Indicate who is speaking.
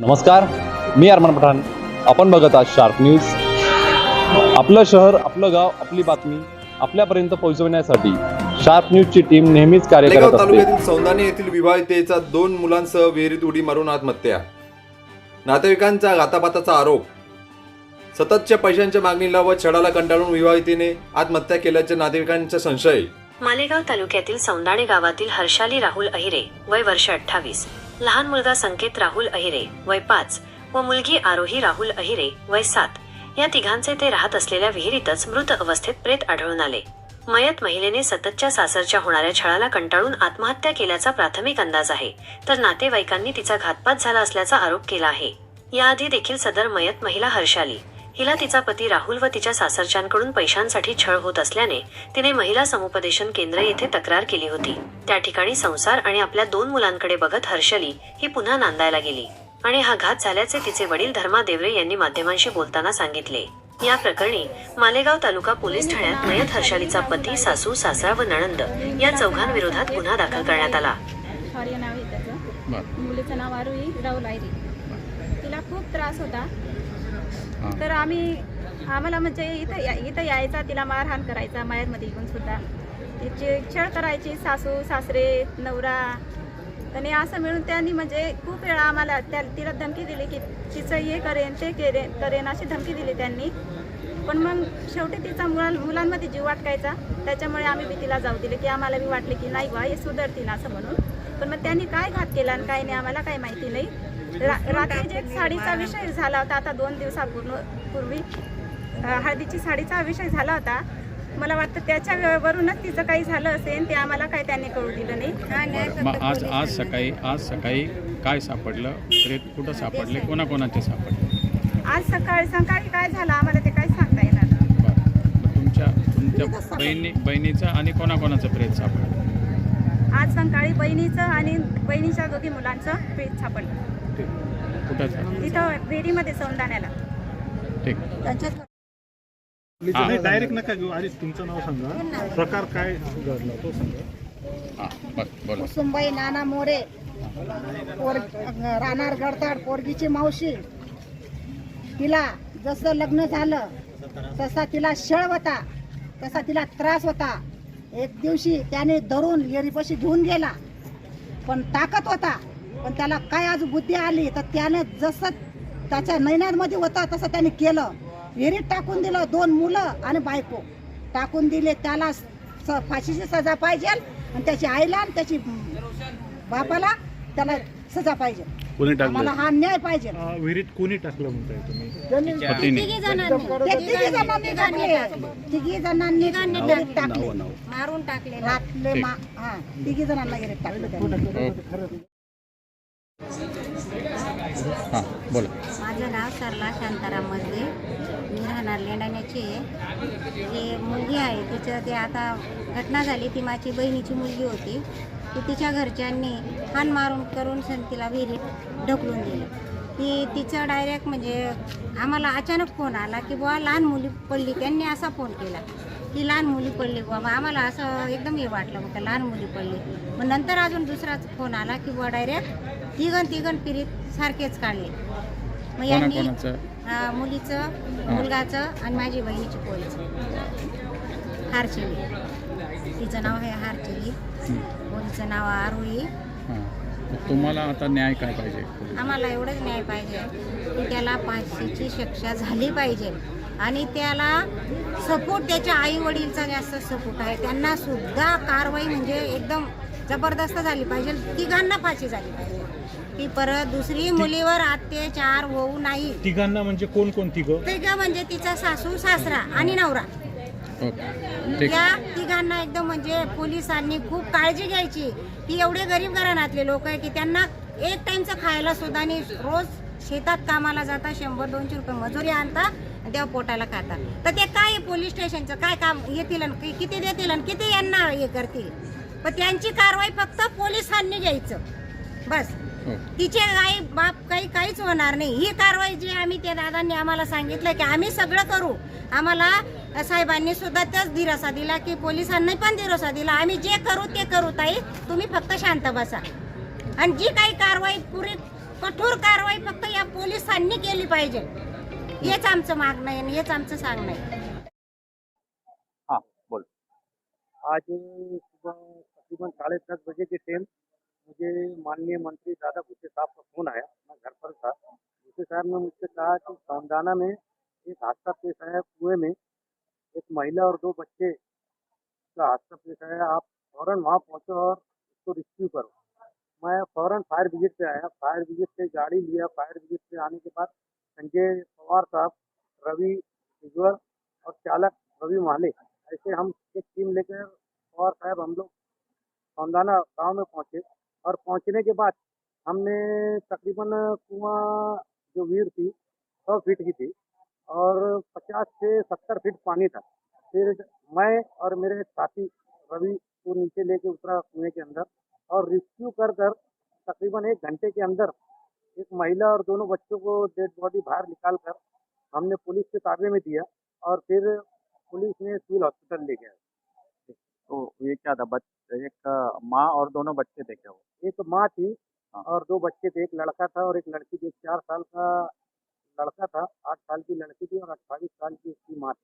Speaker 1: नमस्कार मी अरमान पठाण. आपण बघत आहात शार्प न्यूज आपलं शहर आपलं गाव आपली बातमी आपल्यापर्यंत पोहोचवण्यासाठी शार्प न्यूजची टीम नेहमीच कार्य करत
Speaker 2: तालुक्यातील सौंदाणे येथील विवाहितेचा दोन मुलांसह विहिरीत उडी मारून आत्महत्या. नातेवाईकांचा घातापाताचा आरोप. सततच्या पैशांच्या मागणीला व छळाला कंटाळून विवाहितेने आत्महत्या केल्याचे नातेवाईकांचा संशय.
Speaker 3: मालेगाव तालुक्यातील सौंदाणे गावातील हर्षाली राहुल अहिरे वय वर्ष अठ्ठावीस. लहान मुलगा संकेत राहुल अहिरे वय पाच व मुलगी आरोही राहुल अहिरे वय सात. या तिघांचे ते राहत असलेल्या विहिरीतच मृत अवस्थेत प्रेत आढळून आले. मयत महिलेने सततच्या सासरच्या होणाऱ्या छळाला कंटाळून आत्महत्या केल्याचा प्राथमिक अंदाज आहे. तर नातेवाईकांनी तिचा घातपात झाला असल्याचा आरोप केला आहे. याआधी देखील सदर मयत महिला हर्षाली. हिला तिचा पती राहुल व तिच्या सासरच्यांकडून पैशांसाठी छळ होत असल्याने तिने महिला समुपदेशन केंद्र येथे तक्रार केली होती. त्या ठिकाणी संसार आणि आपल्या दोन मुलांकडे बघत हर्षली ही पुन्हा नांदायला गेली आणि हा घात झाल्याचे तिचे वडील धर्मा देवरे यांनी माध्यमांशी बोलताना सांगितले. या प्रकरणी मालेगाव तालुका पोलीस ठाण्यात मयत हर्षालीचा पती सासू सासरा व नणंद या चौघांविरोधात गुन्हा दाखल करण्यात आला.
Speaker 4: मुलीचं नाव आरुई राहुल आयरी. तिला खूप त्रास होता. तर आम्ही आम्हाला म्हणजे इथं या इथं यायचा तिला मारहाण करायचा मायामध्ये येऊन सुद्धा. तिची छळ करायची सासू सासरे नवरा. आणि असं मिळून त्यांनी म्हणजे खूप वेळा आम्हाला त्या तिला धमकी दिली की तिचं हे करेन ते करेन करेन अशी धमकी दिली त्यांनी. पण मग शेवटी तिचा मुला मुलांमध्ये जीव वाटकायचा त्याच्यामुळे आम्ही बी तिला जाऊ दिले की आम्हाला बी वाटले की नाही बा हे सुधरतील असं म्हणून. पण मग त्यांनी काय घात केला आणि काय नाही आम्हाला काही माहिती नाही. रा रात्री जे साडीचा विषय झाला होता आता दोन दिवसापूर्वी पूर्वी हळदीची साडीचा विषय झाला होता. मला वाटतं त्याच्यावरूनच तिचं काही झालं असेल ते आम्हाला काही त्यांनी कळू दिलं नाही.
Speaker 5: मग आज आज सकाळी आज सकाळी काय सापडलं? प्रेत कुठं सापडले? कोणाकोणाचे सापडले?
Speaker 4: आज सकाळी सकाळी काय झालं? आम्हाला ते काही सांगता येणार?
Speaker 5: तुमच्या तुमच्या बहिणी बहिणीचं आणि कोणाकोणाचं प्रेत सापडलं?
Speaker 4: आज सकाळी बहिणीचं आणि बहिणीच्या दोघी मुलांचं पेट सापडलं.
Speaker 5: कुठं?
Speaker 4: तिथं विहिरीमध्ये सौंदाण्याला.
Speaker 5: ठीक.
Speaker 6: नाही डायरेक्ट नका घेऊ. आधी तुमचं नाव सांगा. प्रकार काय घडला तो सांगा.
Speaker 5: हां
Speaker 7: कुसुमबाई नाना मोरे पोर राहणार गडताड पोरगीची मावशी. तिला जसं लग्न झालं तसा तिला शळ होता तसा तिला त्रास होता. एक दिवशी त्याने धरून येरीपाशी घेऊन गेला. पण ताकद होता. पण त्याला काय आज बुद्धी आली तर त्याने जसं त्याच्या नैनांमध्ये होतं तसं त्याने केलं. विहिरीत टाकून दिलं दोन मुलं आणि बायको. टाकून दिले त्याला स- फाशीची सजा पाहिजे आणि त्याची आईला आणि त्याची बापाला त्याला सजा पाहिजे.
Speaker 6: कोणी
Speaker 7: आम्हाला हा न्याय पाहिजे.
Speaker 6: अं, विहिरीत कोणी टाकलं म्हणताय तुम्ही?
Speaker 5: पतीने
Speaker 7: ते तिघी जणांनी टाकले. तिघी जणांनी विहिरीत टाकले.
Speaker 4: मारून टाकले.
Speaker 7: टाकले मा- हा तिघी जणांना विहिरीत टाकले त्यांनी.
Speaker 5: हां बोला.
Speaker 8: माझं नाव सरला शांताराम मजले मी राहणार लेंडाण्याची आहे. जी मुलगी आहे तिचं ते आता घटना झाली. ती माझी बहिणीची मुलगी होती. ती तिच्या घरच्यांनी हान मारून करून सन तिला विहिरीत ढकलून दिलं. ती तिचं डायरेक्ट म्हणजे आम्हाला अचानक फोन आला की बुवा लहान मुली पडली. त्यांनी असा फोन केला की लहान मुली पडली. बुवा मग आम्हाला असं एकदम हे वाटलं का लहान मुली पडली. मग नंतर अजून दुसराच फोन आला की बुवा डायरेक्ट तिघन तिघन पिरीत सारखेच काढले. मग यांनी
Speaker 5: कोणाकोणाचं
Speaker 8: अं, मुलीचं मुलगाचं आणि माझी बहिणीची पोळीचं हारचेली. तिचं नाव आहे हारचेली. पोळीचं नाव आरुई.
Speaker 5: हां. मग तुम्हाला आता न्याय काय पाहिजे?
Speaker 8: आम्हाला एवढंच न्याय पाहिजे की त्याला फाशीची शिक्षा झाली पाहिजे. आणि त्याला सपोर्ट त्याच्या आई वडीलचा जास्त सपोर्ट आहे. त्यांना सुद्धा कारवाई म्हणजे एकदम जबरदस्त झाली पाहिजे. तिघांना फाशी झाली पाहिजे. की परत दुसरी मुलीवर अत्याचार होऊ नाही.
Speaker 6: तिघांना म्हणजे कोण कोण तिघं?
Speaker 8: तिघं म्हणजे तिचा सासू सासरा आणि नवरा. या तिघांना एकदम म्हणजे पोलिसांनी खूप काळजी घ्यायची. ती एवढे गरीब घराण्यातले लोक आहे की त्यांना एक टाइमचं खायला सुद्धा नाही. रोज शेतात कामाला जाता शंभर दोनशे रुपये मजुरी आणता आणि तेव्हा पोटाला खाता तर ते काय पोलीस स्टेशनचं? काय काम येतील आणि कि- किती देतील आणि किती यांना हे करतील? पण त्यांची कारवाई फक्त पोलिसांनी घ्यायचं. बस.
Speaker 5: हो.
Speaker 8: तिचे आई बाप काही काहीच होणार नाही. ही कारवाई जी आम्ही त्या दादांनी आम्हाला सांगितलं की आम्ही सगळं करू. आम्हाला साहेबांनी सुद्धा त्याच दिलासा दिला की पोलिसांनी पण दिलासा दिला. आम्ही जे करू ते करू ताई. तुम्ही फक्त शांत बसा. आणि जी काही कारवाई पुरी कठोर कारवाई फक्त या पोलिसांनी केली पाहिजे. हेच आमचं मागणं आहे आणि हेच आमचं सांगणं आहे.
Speaker 9: आज तकरीबन साढ़े दस बजे के टाइम मुझे माननीय मंत्री दादा गुस्से साहब का फ़ोन आया। मैं घर पर था। गुस्से साहब ने मुझसे कहा कि सौंदाना में एक हादसा पेश आया कुएँ में। एक महिला और दो बच्चे का हादसा पेश आया। आप फ़ौरन वहाँ पहुँचो और उसको रिस्क्यू करो। मैं फ़ौरन फायर ब्रिगेड पे आया। फायर ब्रिगेड से गाड़ी लिया। फायर ब्रिगेड से आने के बाद संजय पवार साहब, रवि और चालक रवि माले, ऐसे हम एक टीम लेकर पवार साहब हम लोग सौंदाना गाँव में पहुँचे और पहुँचने के बाद हमने तकरीबन कुआँ जो वीर थी, सौ फीट की थी और पचास से सत्तर फीट पानी था। फिर मैं और मेरे साथी रवि को नीचे लेके उतरा कुएँ के अंदर और रिस्क्यू कर कर तकरीबन एक घंटे के अंदर एक महिला और दोनों बच्चों को डेड बॉडी बाहर निकाल कर हमने पुलिस के ताबे में दिया और फिर पुलिस ने सिविल हॉस्पिटल ले गया।
Speaker 5: तो ये क्या था? बच एक माँ और दोनों बच्चे थे क्या वो
Speaker 9: एक माँ थी
Speaker 5: हाँ।
Speaker 9: और दो बच्चे थे एक लड़का था और एक लड़की थी। एक चार साल का लड़का था आठ साल की लड़की थी और अट्ठाईस साल की उसकी माँ थी।